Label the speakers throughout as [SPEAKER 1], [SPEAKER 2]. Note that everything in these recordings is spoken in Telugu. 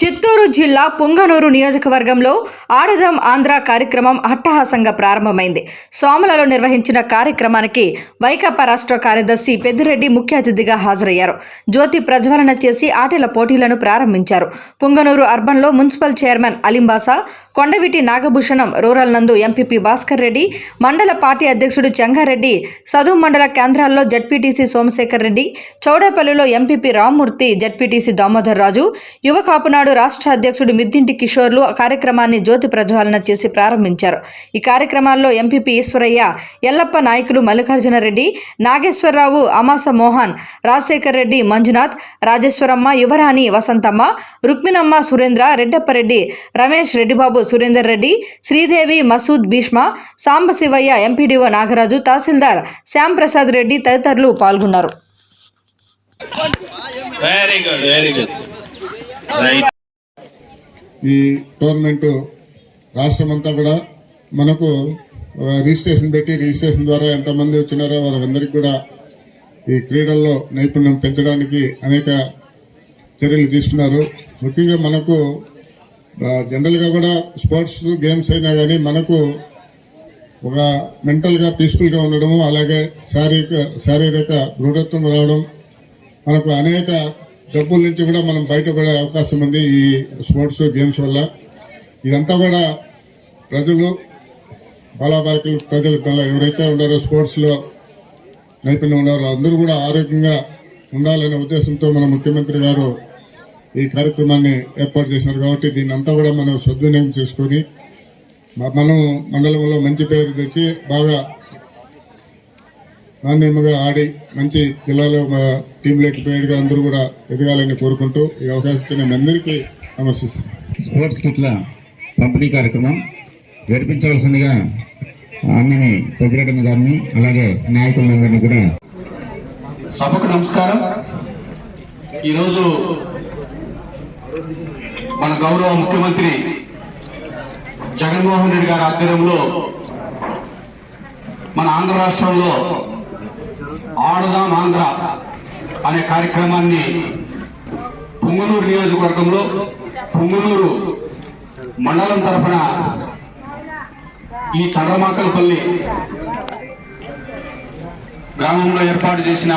[SPEAKER 1] చిత్తూరు జిల్లా పుంగనూరు నియోజకవర్గంలో ఆడదాం ఆంధ్ర కార్యక్రమం అట్టహాసంగా ప్రారంభమైంది. సోమలలో నిర్వహించిన కార్యక్రమానికి వైకాపా రాష్ట్ర కార్యదర్శి పెద్దిరెడ్డి ముఖ్య అతిథిగా హాజరయ్యారు. జ్యోతి ప్రజ్వలన చేసి ఆటల పోటీలను ప్రారంభించారు. పుంగనూరు అర్బన్లో municipal chairman Alimbasha Kondaviti Nagabhushanam rural నందు ఎంపీపీ భాస్కర్ రెడ్డి మండల పార్టీ అధ్యక్షుడు చెంగారెడ్డి సదువు మండల కేంద్రాల్లో జడ్పీటీసీ సోమశేఖర్ రెడ్డి చౌడేపల్లిలో ఎంపీపీ రామ్మూర్తి జడ్పీటీసీ దామోదర్ రాజు యువ కాపునాడు రాష్ట్ర అధ్యక్షుడు మిద్దింటి కిషోర్లు కార్యక్రమాన్ని జ్యోతి ప్రజ్వాలన చేసి ప్రారంభించారు. ఈ కార్యక్రమాల్లో ఎంపీపీ ఈశ్వరయ్య ఎల్లప్ప నాయకులు మల్లికార్జున రెడ్డి నాగేశ్వరరావు అమాస మోహన్ రాజశేఖర్ రెడ్డి మంజునాథ్ రాజేశ్వరమ్మ యువరాణి వసంతమ్మ రుక్మిణమ్మ సురేంద్ర రెడ్డప్పరెడ్డి రమేష్ రెడ్డిబాబు సురేందర్ రెడ్డి శ్రీదేవి మసూద్ భీష్మ సాంబశివయ్య ఎంపీడీఓ నాగరాజు తహసీల్దార్ శ్యాంప్రసాద్ రెడ్డి తదితరులు పాల్గొన్నారు.
[SPEAKER 2] Very good very good right
[SPEAKER 3] ఈ టోర్నమెంట్ రాష్ట్రం అంతా కూడా మనకు రిజిస్ట్రేషన్ పెట్టి రిజిస్ట్రేషన్ ద్వారా ఎంతమంది వచ్చినారో వారందరికీ కూడా ఈ క్రీడల్లో నైపుణ్యం పెంచడానికి అనేక చర్యలు తీసుకున్నారు. ముఖ్యంగా మనకు జనరల్గా కూడా స్పోర్ట్స్ గేమ్స్ అయినా కానీ మనకు ఒక మెంటల్గా పీస్ఫుల్గా ఉండడము అలాగే శారీరక శారీరక దృఢత్వం రావడం మనకు అనేక డబ్బుల నుంచి కూడా మనం బయటపడే అవకాశం ఉంది ఈ స్పోర్ట్స్ గేమ్స్ వల్ల. ఇదంతా కూడా ప్రజలు బాలాబాలికలు ప్రజలు ఎవరైతే ఉన్నారో స్పోర్ట్స్లో నైపుణ్యం ఉన్నారో అందరూ కూడా ఆరోగ్యంగా ఉండాలనే ఉద్దేశంతో మన ముఖ్యమంత్రి గారు ఈ కార్యక్రమాన్ని ఏర్పాటు చేశారు. కాబట్టి దీన్ని అంతా కూడా మనం సద్వినియోగం చేసుకొని మనం మండలంలో మంచి పేరు తెచ్చి బాగా నాణ్యముగా ఆడి మంచి జిల్లాలో మా టీంలోకి పేరుగా అందరూ కూడా ఎదగాలని కోరుకుంటూ ఈ అవకాశం ఇచ్చిన మీ అందరికీ నమస్కారం
[SPEAKER 4] స్పోర్ట్స్ కిట్ల పంపిణీ కార్యక్రమం జరిపించవలసిందిగా అన్నని పెద్దిరెడ్డి గారిని అలాగే నాయకులందరినీ కూడా
[SPEAKER 5] సభకు నమస్కారం. ఈరోజు మన గౌరవ ముఖ్యమంత్రి జగన్మోహన్ రెడ్డి గారి ఆధ్వర్యంలో మన ఆంధ్ర రాష్ట్రంలో ఆడదాం ఆంధ్ర అనే కార్యక్రమాన్ని పుంగనూరు నియోజకవర్గంలో పుంగనూరు మండలం తరఫున ఈ చంద్రమాకలపల్లి గ్రామంలో ఏర్పాటు చేసిన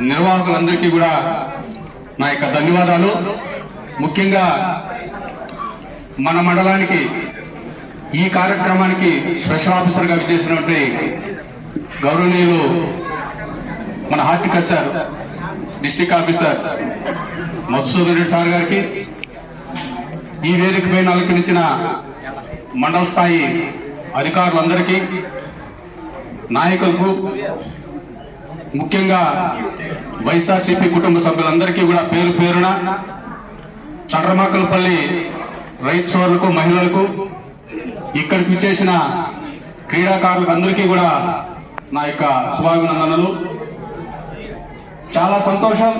[SPEAKER 5] నిర్వాహకులందరికీ కూడా నా యొక్క ధన్యవాదాలు. ముఖ్యంగా మన మండలానికి ఈ కార్యక్రమానికి స్పెషల్ ఆఫీసర్గా విచ్చేసినటువంటి గౌరవనీయులు మన horticulture district officer Madhusudan Reddy sir గారికి. ఈ వేదికపై అలంకరించిన మండల స్థాయి అధికారులందరికీ నాయకులకు ముఖ్యంగా వైఎస్ఆర్సీపీ కుటుంబ సభ్యులందరికీ కూడా పేరు పేరున చండ్రమాకలపల్లి రైతు సోదరులకు మహిళలకు ఇక్కడికి విచ్చేసిన క్రీడాకారులకు అందరికీ కూడా నా యొక్క శుభాభినందనలు. చాలా సంతోషం.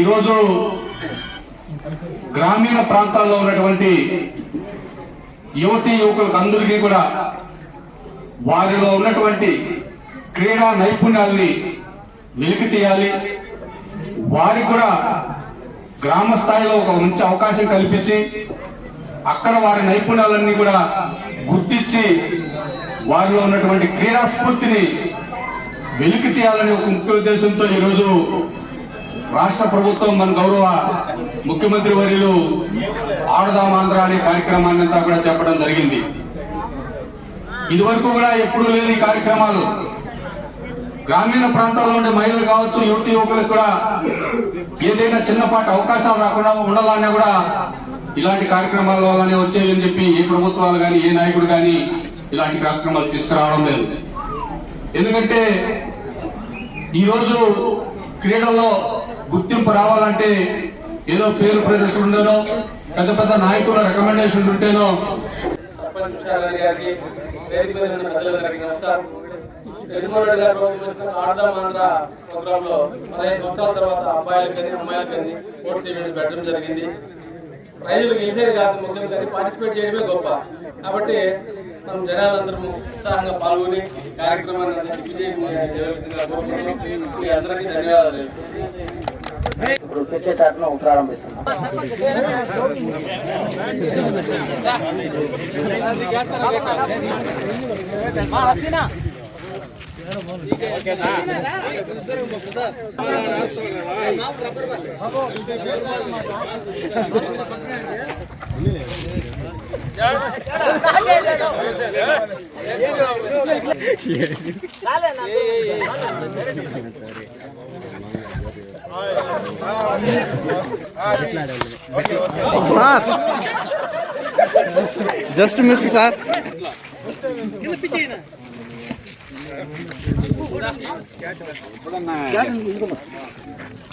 [SPEAKER 5] ఈరోజు గ్రామీణ ప్రాంతాల్లో ఉన్నటువంటి యువతి యువకులకు అందరికీ కూడా వారిలో ఉన్నటువంటి క్రీడా నైపుణ్యాల్ని వెలికి తీయాలి. వారికి కూడా గ్రామ స్థాయిలో ఒక మంచి అవకాశం కల్పించి అక్కడ వారి నైపుణ్యాలన్నీ కూడా గుర్తించి వారిలో ఉన్నటువంటి క్రీడా స్ఫూర్తిని వెలికి తీయాలనే ఒక ముఖ్య ఉద్దేశంతో ఈరోజు రాష్ట్ర ప్రభుత్వం మన గౌరవ ముఖ్యమంత్రి వర్యులు ఆడదాం ఆంధ్ర అనే కార్యక్రమాన్ని అంతా కూడా చెప్పడం జరిగింది. ఇదివరకు కూడా ఎప్పుడూ లేని కార్యక్రమాలు. గ్రామీణ ప్రాంతాల్లో ఉండే మహిళలు కావచ్చు యువతి యువకులకు కూడా ఏదైనా చిన్నపాటి అవకాశాలు రాకుండా ఉండాలన్నా కూడా ఇలాంటి కార్యక్రమాల వల్లనే వచ్చేయని చెప్పి ఏ ప్రభుత్వాలు కానీ ఏ నాయకుడు కానీ ఇలాంటి కార్యక్రమాలు తీసుకురావడం లేదు. ఎందుకంటే ఈరోజు క్రీడల్లో గుర్తింపు రావాలంటే ఏదో పేరు ప్రదర్శన ఉండేనో పెద్ద పెద్ద నాయకుల రికమెండేషన్ ఉంటేనో.
[SPEAKER 6] సర్పంచ్ జగన్మోహన్ గారు ప్రారంభించిన ఆడదాం ఆంధ్ర ప్రోగ్రామ్లో పదహైదు సంవత్సరాల తర్వాత అబ్బాయిలకు కానీ అమ్మాయిలకు కానీ స్పోర్ట్స్ ఈవెంట్ పెట్టడం జరిగింది. ప్రైజులు గెలిచేది కాదు ముఖ్యం పార్టిసిపేట్ చేయడమే గొప్ప. కాబట్టి మనం జనాలందరము ఉత్సాహంగా పాల్గొని కార్యక్రమాన్ని విజయం మీ అందరికీ ధన్యవాదాలు.
[SPEAKER 7] ఇప్పుడు క్రికెట్ను ప్రారంభిస్తున్నాం.
[SPEAKER 8] ఓకేనా sir just miss sir cat